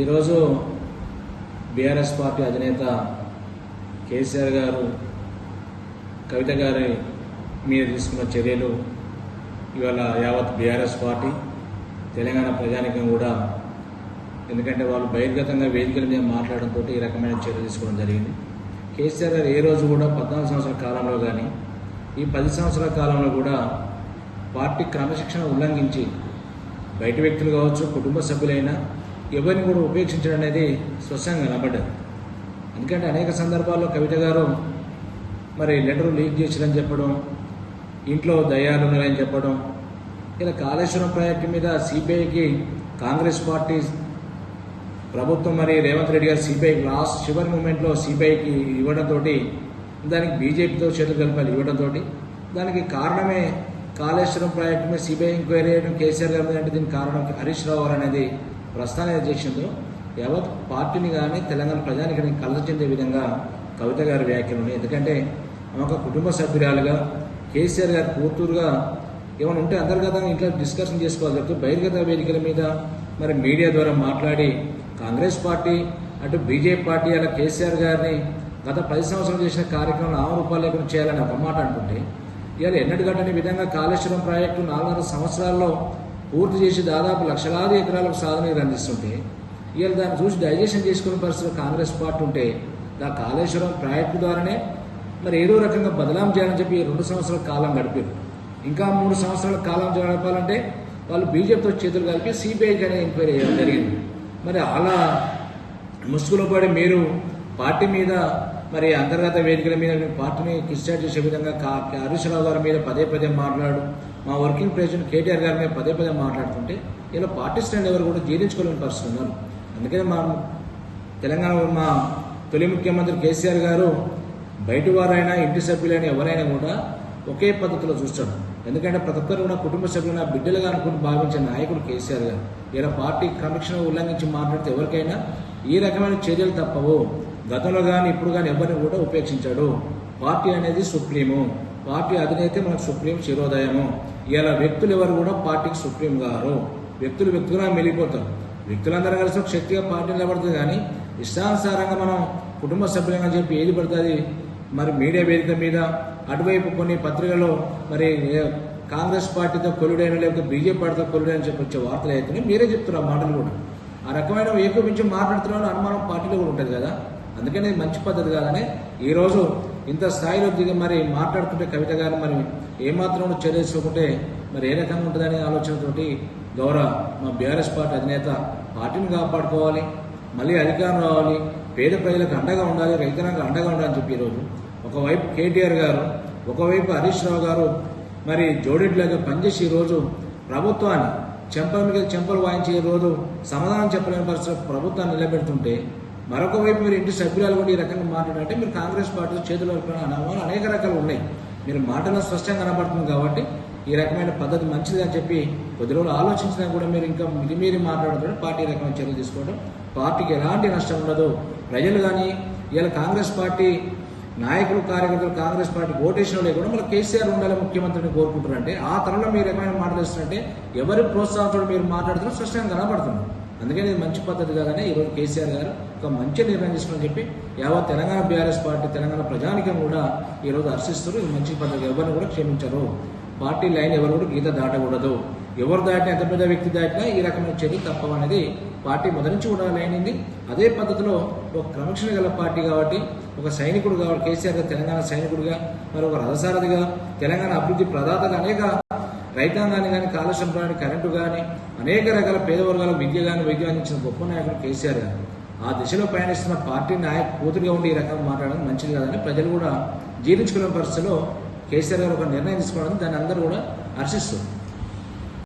ఈరోజు BRS party అధినేత కేసీఆర్ గారు కవిత గారి మీద తీసుకున్న చర్యలు ఇవాళ యావత్ బీఆర్ఎస్ పార్టీ తెలంగాణ ప్రజానికం కూడా ఎందుకంటే వాళ్ళు బహిర్గతంగా వేదికల మీద మాట్లాడడంతో ఈ రకమైన చర్య తీసుకోవడం జరిగింది. కేసీఆర్ గారు ఏ రోజు కూడా పద్నాలుగు సంవత్సరాల కాలంలో కానీ ఈ పది సంవత్సరాల కాలంలో కూడా పార్టీ క్రమశిక్షణ ఉల్లంఘించి బయట వ్యక్తులు కావచ్చు కుటుంబ సభ్యులైనా ఎవరిని కూడా ఉపేక్షించడం అనేది స్పష్టంగా కనబడ్డది ఎందుకంటే అనేక సందర్భాల్లో కవిత గారు మరి లెటర్ లీక్ చేసిరని చెప్పడం ఇంట్లో దయాలు ఉన్నాయని చెప్పడం ఇలా కాళేశ్వరం ప్రాజెక్టు మీద సిపిఐకి కాంగ్రెస్ పార్టీ ప్రభుత్వం మరి రేవంత్ రెడ్డి గారు సిబిఐకి లాస్ట్ చివరి మూమెంట్లో సిపిఐకి ఇవ్వడంతో దానికి బీజేపీతో చేతులు కలిపాలి ఇవ్వడంతో దానికి కారణమే కాళేశ్వరం ప్రాజెక్టు మీద సిబిఐ ఎంక్వైరీ చేయడం కేసీఆర్ గారు అంటే దీనికి కారణం హరీష్ రావు అనేది ప్రస్థాన అధ్యక్షుడు యావత్ పార్టీని కానీ తెలంగాణ ప్రజానికి కళ్ళ చెందే విధంగా కవిత గారి వ్యాఖ్యలు ఉన్నాయి. ఎందుకంటే ఆమె ఒక కుటుంబ సభ్యురాలుగా కేసీఆర్ గారి కూతురుగా ఏమైనా ఉంటే అంతర్గతంగా ఇంట్లో డిస్కషన్ చేసుకోవాలి తప్పితే బహిర్గత వేదికల మీద మరి మీడియా ద్వారా మాట్లాడి కాంగ్రెస్ పార్టీ అటు బీజేపీ పార్టీ అలా కేసీఆర్ గారిని గత పది సంవత్సరాలు చేసిన కార్యక్రమం నామ రూపాయలు లేకుండా చేయాలని ఒక మాట అంటుంటే ఇవాళ ఎన్నటి గట్టని విధంగా కాళేశ్వరం ప్రాజెక్టు నాలుగున్నర సంవత్సరాల్లో పూర్తి చేసి దాదాపు లక్షలాది ఎకరాలకు సాధన అందిస్తుంటే ఇవాళ దాన్ని చూసి డైజెషన్ చేసుకునే పరిస్థితిలో కాంగ్రెస్ పార్టీ ఉంటే నా కాళేశ్వరం ప్రాజెక్టు ద్వారానే మరి ఏదో రకంగా బదలాం చేయాలని చెప్పి రెండు సంవత్సరాల కాలం గడిపారు. ఇంకా మూడు సంవత్సరాల కాలం గడపాలంటే వాళ్ళు బీజేపీతో చేతులు కలిపి సిబిఐకి అనే ఎంక్వైరీ చేయడం జరిగింది. మరి అలా ముసుగులో పడి మీరు పార్టీ మీద మరి అంతర్గత వేదికల మీద మీ పార్టీని డిశ్చార్జ్ చేసే విధంగా కా హరీష్ రావు గారి మీద పదే పదే మాట్లాడు మా వర్కింగ్ ప్రెసిడెంట్ కేటీఆర్ గారి మీద పదే పదే మాట్లాడుతుంటే ఇలా పార్టీ స్టాండ్ ఎవరు కూడా జీర్ణించుకోలేని పరిస్థితి ఉన్నారు. అందుకనే మా తెలంగాణ మా తొలి ముఖ్యమంత్రి కేసీఆర్ గారు బయటి వారైనా ఇంటి సభ్యులైనా ఎవరైనా కూడా ఒకే పద్ధతిలో చూస్తాడు ఎందుకంటే ప్రతి ఒక్కరు కూడా కుటుంబ సభ్యులు బిడ్డలుగా అనుకుని భావించే నాయకుడు కేసీఆర్ గారు. ఇలా పార్టీ క్రమశిక్షణ ఉల్లంఘించి మాట్లాడితే ఎవరికైనా ఈ రకమైన చర్యలు తప్పవు. గతంలో కానీ ఇప్పుడు కానీ ఎవరిని కూడా ఉపేక్షించాడు. పార్టీ అనేది సుప్రీము. పార్టీ అధినేతే మనకు సుప్రీం శిరోదయము. ఇలా వ్యక్తులు ఎవరు కూడా పార్టీకి సుప్రీం గారు. వ్యక్తులు వ్యక్తులుగా మెలిగిపోతారు వ్యక్తులందరూ కలిసి ఒక శక్తిగా పార్టీ నిలబడుతుంది కానీ ఇష్టానుసారంగా మనం కుటుంబ సభ్యులంగా చెప్పి ఏది పడుతుంది? మరి మీడియా వేదిక మీద అటువైపు కొన్ని పత్రికల్లో మరి కాంగ్రెస్ పార్టీతో కొలుడైన లేకపోతే బీజేపీ పార్టీతో కొలుడైన చెప్పి వచ్చే వార్తలు అవుతున్నాయి మీరే చెప్తున్నారు మాటలు కూడా. ఆ రకమైన ఏకోపించి మాట్లాడుతున్న అనుమానం పార్టీలో కూడా ఉంటుంది కదా. అందుకని మంచి పద్ధతి కాదని ఈరోజు ఇంత స్థాయిలో దిగి మరి మాట్లాడుతుంటే కవిత గారు మరి ఏమాత్రం కూడా చర్య తీసుకోకుంటే మరి ఏ రకంగా ఉంటుందనే ఆలోచనతోటి గౌరవ మా బీఆర్ఎస్ పార్టీ అధినేత పార్టీని కాపాడుకోవాలి మళ్ళీ అధికారం రావాలి పేద ప్రజలకు అండగా ఉండాలి రైతాంగానికి అండగా ఉండాలని చెప్పి ఈరోజు ఒకవైపు కేటీఆర్ గారు ఒకవైపు హరీష్ రావు గారు మరి జోడెడ్లాగా పనిచేసి ఈరోజు ప్రభుత్వాన్ని చెంపల మీద చెంపలు వాయించే రోజు సమాధానం చెప్పలేని పరిస్థితి ప్రభుత్వాన్ని నిలబెడుతుంటే మరొక వైపు మీరు ఇంటి సభ్యురాలు కూడా ఈ రకంగా మాట్లాడాలంటే మీరు కాంగ్రెస్ పార్టీ చేతులు అనుభవాలు అనేక రకాలు ఉన్నాయి. మీరు మాటలో స్పష్టంగా కనబడుతుంది కాబట్టి ఈ రకమైన పద్ధతి మంచిది అని చెప్పి కొద్ది రోజులు ఆలోచించినా కూడా మీరు ఇంకా మితిమీరి మాట్లాడడం పార్టీ రకమైన చర్యలు తీసుకోవడం పార్టీకి ఎలాంటి నష్టం ఉండదు. ప్రజలు కానీ ఇలా కాంగ్రెస్ పార్టీ నాయకులు కార్యకర్తలు కాంగ్రెస్ పార్టీ ఓటేసిన వాళ్ళు కూడా మళ్ళీ కేసీఆర్ ఉండాలి ముఖ్యమంత్రిని కోరుకుంటారంటే ఆ తరంలో మీరు ఏమైనా మాట్లాడుతున్నారంటే ఎవరి ప్రోత్సాహంతో మీరు మాట్లాడుతున్నా స్పష్టంగా కనబడుతుంది. అందుకని ఇది మంచి పద్ధతి కాదని ఈరోజు కేసీఆర్ గారు ఒక మంచి నిర్ణయం తీసుకుని చెప్పి యావత్ తెలంగాణ బీఆర్ఎస్ పార్టీ తెలంగాణ ప్రజానికం కూడా ఈరోజు హర్షిస్తారు ఇది మంచి పద్ధతి. ఎవరిని కూడా క్షమించరు. పార్టీ లైన్ ఎవరు కూడా గీత దాటకూడదు. ఎవరు దాటినా ఎంత పెద్ద వ్యక్తి దాటినా ఈ రకమైన చర్య తప్పవనేది పార్టీ మొదటి నుంచి కూడా లైన్ అదే పద్ధతిలో ఒక క్రమక్షణ గల పార్టీ కాబట్టి ఒక సైనికుడు కాబట్టి కేసీఆర్ గారు తెలంగాణ సైనికుడిగా మరి ఒక రథసారథిగా తెలంగాణ అభివృద్ధి ప్రదాతగా అనేక రైతాంగాన్ని కానీ కాలుష్యం కానీ కరెంటు కానీ అనేక రకాల పేద వర్గాలకు విద్య కానీ వైద్యం అందించిన గొప్ప నాయకుడు కేసీఆర్ గారు. ఆ దిశలో పయనిస్తున్న పార్టీ నాయక కూతురుగా ఉండి ఈ రకంగా మాట్లాడడం మంచిది కాదని ప్రజలు కూడా జీర్ణించుకునే పరిస్థితిలో కేసీఆర్ గారు ఒక నిర్ణయం తీసుకోవడం దాన్ని అందరూ కూడా హర్షిస్తుంది